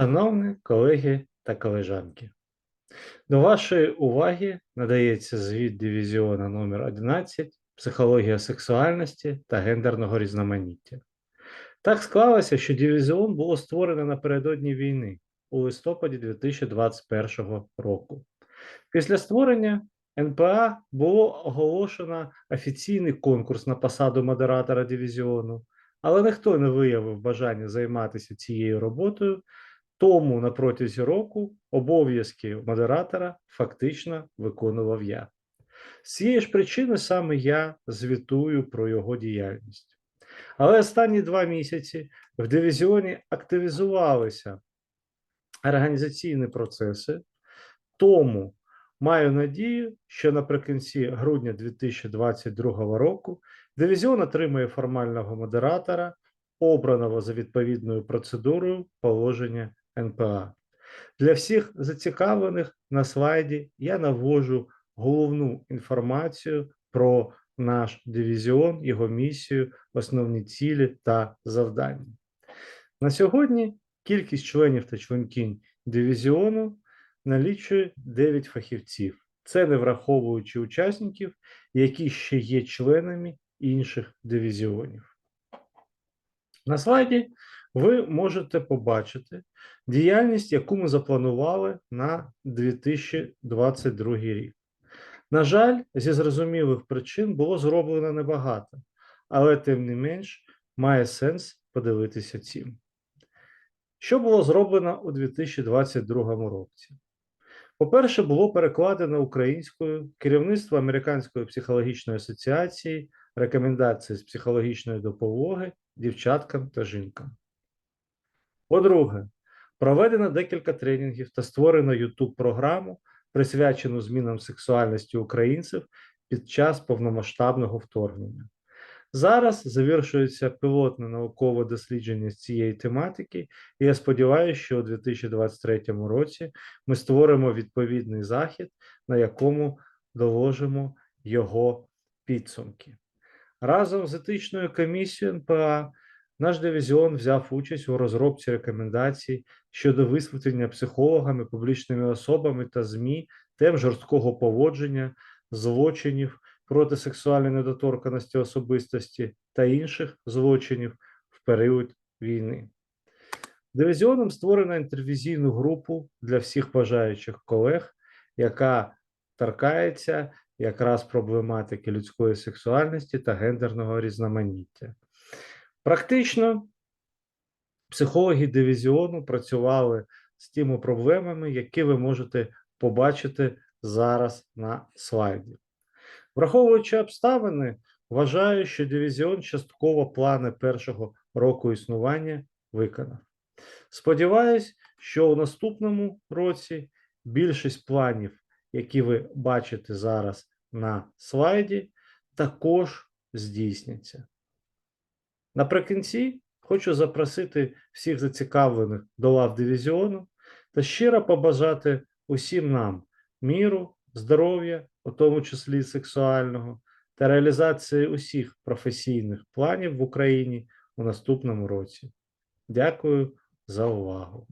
Шановні колеги та колежанки, до вашої уваги надається звіт дивізіона номер 11 Психологія сексуальності та гендерного різноманіття. Так склалося, що дивізіон було створено напередодні війни у листопаді 2021 року. Після створення НПА було оголошено офіційний конкурс на посаду модератора дивізіону, але ніхто не виявив бажання займатися цією роботою, тому на протязі року обов'язки модератора фактично виконував я. З цієї ж причини саме я звітую про його діяльність. Але останні два місяці в дивізіоні активізувалися організаційні процеси, тому маю надію, що наприкінці грудня 2022 року дивізіон отримає формального модератора, обраного за відповідною процедурою положення НПА. Для всіх зацікавлених на слайді я навожу головну інформацію про наш дивізіон, його місію, основні цілі та завдання. На сьогодні кількість членів та членкинь дивізіону налічує 9 фахівців. Це не враховуючи учасників, які ще є членами інших дивізіонів. На слайді ви можете побачити діяльність, яку ми запланували на 2022 рік. На жаль, зі зрозумілих причин було зроблено небагато, але тим не менш має сенс подивитися цим. Що було зроблено у 2022 році? По-перше, було перекладено українською керівництво Американської психологічної асоціації рекомендації з психологічної допомоги дівчаткам та жінкам. По-друге, проведено декілька тренінгів та створено youtube програму присвячену змінам сексуальності українців під час повномасштабного вторгнення. Зараз завершується пілотне наукове дослідження цієї тематики, і я сподіваюся, що у 2023 році ми створимо відповідний захід, на якому доложимо його підсумки. Разом з етичною комісією НПА наш дивізіон взяв участь у розробці рекомендацій щодо висвітлення психологами, публічними особами та ЗМІ тем жорсткого поводження, злочинів проти сексуальної недоторканості особистості та інших злочинів в період війни. Дивізіоном створено інтервізійну групу для всіх бажаючих колег, яка торкається якраз проблематики людської сексуальності та гендерного різноманіття. Практично психологи дивізіону працювали з тими проблемами, які ви можете побачити зараз на слайді. Враховуючи обставини, вважаю, що дивізіон частково плани першого року існування виконав. Сподіваюсь, що у наступному році більшість планів, які ви бачите зараз на слайді, також здійсняться. Наприкінці хочу запросити всіх зацікавлених до лав дивізіону та щиро побажати усім нам міру, здоров'я, у тому числі сексуального, та реалізації усіх професійних планів в Україні у наступному році. Дякую за увагу.